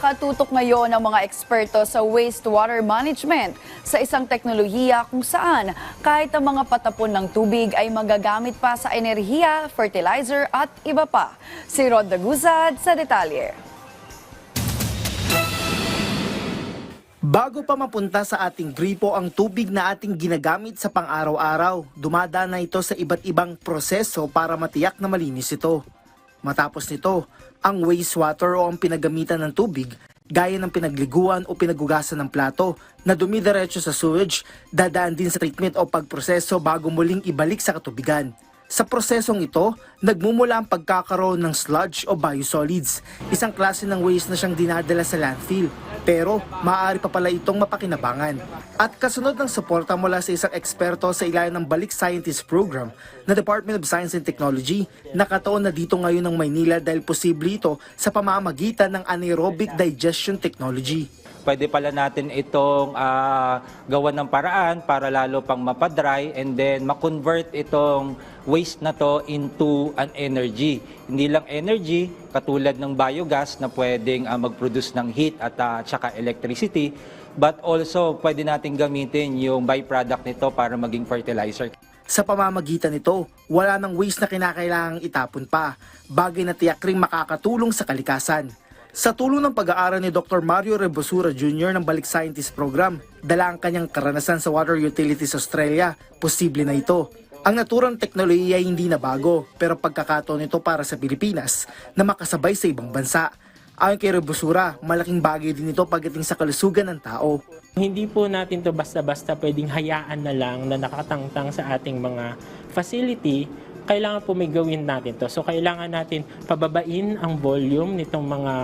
Nakatutok ngayon ang mga eksperto sa wastewater management sa isang teknolohiya kung saan kahit ang mga patapon ng tubig ay magagamit pa sa enerhiya, fertilizer at iba pa. Si Rod Daguzad sa detalye. Bago pa mapunta sa ating gripo ang tubig na ating ginagamit sa pang-araw-araw, dumadaan na ito sa iba't ibang proseso para matiyak na malinis ito. Matapos nito, ang wastewater o ang pinagamitan ng tubig, gaya ng pinagliguan o pinagugasan ng plato na dumidiretso sa sewage, dadaan din sa treatment o pagproseso bago muling ibalik sa katubigan. Sa prosesong ito, nagmumula ang pagkakaroon ng sludge o biosolids, isang klase ng waste na siyang dinadala sa landfill. Pero maaari pa pala itong mapakinabangan. At kasunod ng suporta mula sa isang eksperto sa ilalim ng Balik Scientist Program na Department of Science and Technology, nakataon na dito ngayon ng Maynila dahil posible ito sa pamamagitan ng anaerobic digestion technology. Pwede pala natin itong ah, gawan ng paraan para lalo pang mapadry and then makonvert itong waste na to into an energy. Hindi lang energy, katulad ng biogas na pwedeng ah, mag-produce ng heat at ah, tsaka electricity, but also pwede natin gamitin yung byproduct nito para maging fertilizer. Sa pamamagitan nito, wala ng waste na kinakailangang itapon pa, bagay na tiyak ring makakatulong sa kalikasan. Sa tulong ng pag-aaral ni Dr. Mario Rebosura Jr. ng Balik Scientist Program, dala ang kanyang karanasan sa Water Utilities Australia, posible na ito. Ang naturang teknolohiya ay hindi na bago, pero pagkakataon nito para sa Pilipinas na makasabay sa ibang bansa. Ayon kay Rebosura, malaking bagay din ito pagdating sa kalusugan ng tao. Hindi po natin to basta-basta pwedeng hayaan na lang na nakatangtang sa ating mga facility. Kailangan po may gawin natin to. So kailangan natin pababain ang volume nitong mga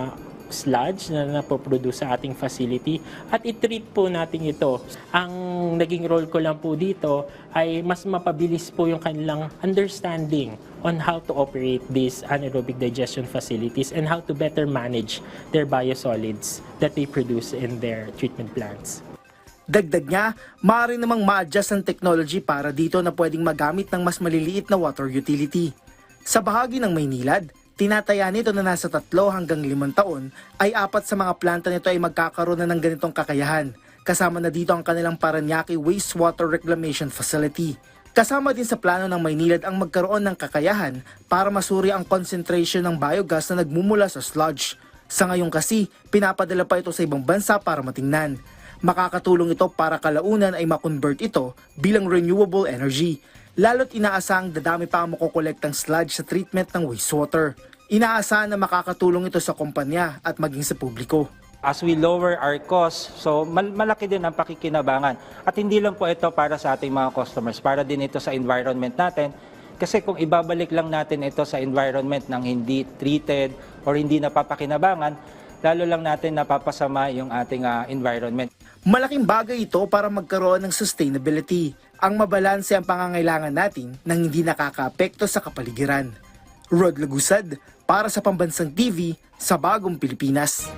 sludge na napoproduce sa ating facility at i-treat po natin ito. Ang naging role ko lang po dito ay mas mapabilis po yung kanilang understanding on how to operate these anaerobic digestion facilities and how to better manage their biosolids that they produce in their treatment plants. Dagdag niya, maaari namang ma-adjust ang technology para dito na pwedeng magamit ng mas maliliit na water utility. Sa bahagi ng Maynilad, tinataya nito na nasa tatlo hanggang limang taon ay apat sa mga planta nito ay magkakaroon na ng ganitong kakayahan. Kasama na dito ang kanilang Paranaque Wastewater Reclamation Facility. Kasama din sa plano ng Maynilad ang magkaroon ng kakayahan para masuri ang concentration ng biogas na nagmumula sa sludge. Sa ngayon kasi, pinapadala pa ito sa ibang bansa para matingnan. Makakatulong ito para kalaunan ay makonvert ito bilang renewable energy. Lalo't inaasang dadami pa ang makukolektang sludge sa treatment ng wastewater. Inaasahan na makakatulong ito sa kumpanya at maging sa publiko. As we lower our costs, so mal- malaki din ang pakikinabangan. At hindi lang po ito para sa ating mga customers, para din ito sa environment natin. Kasi kung ibabalik lang natin ito sa environment ng hindi treated or hindi napapakinabangan, lalo lang natin napapasama yung ating ah, environment. Malaking bagay ito para magkaroon ng sustainability. Ang mabalanse ang pangangailangan natin nang hindi nakakaapekto sa kapaligiran. Rod Lagusad para sa Pambansang TV sa Bagong Pilipinas.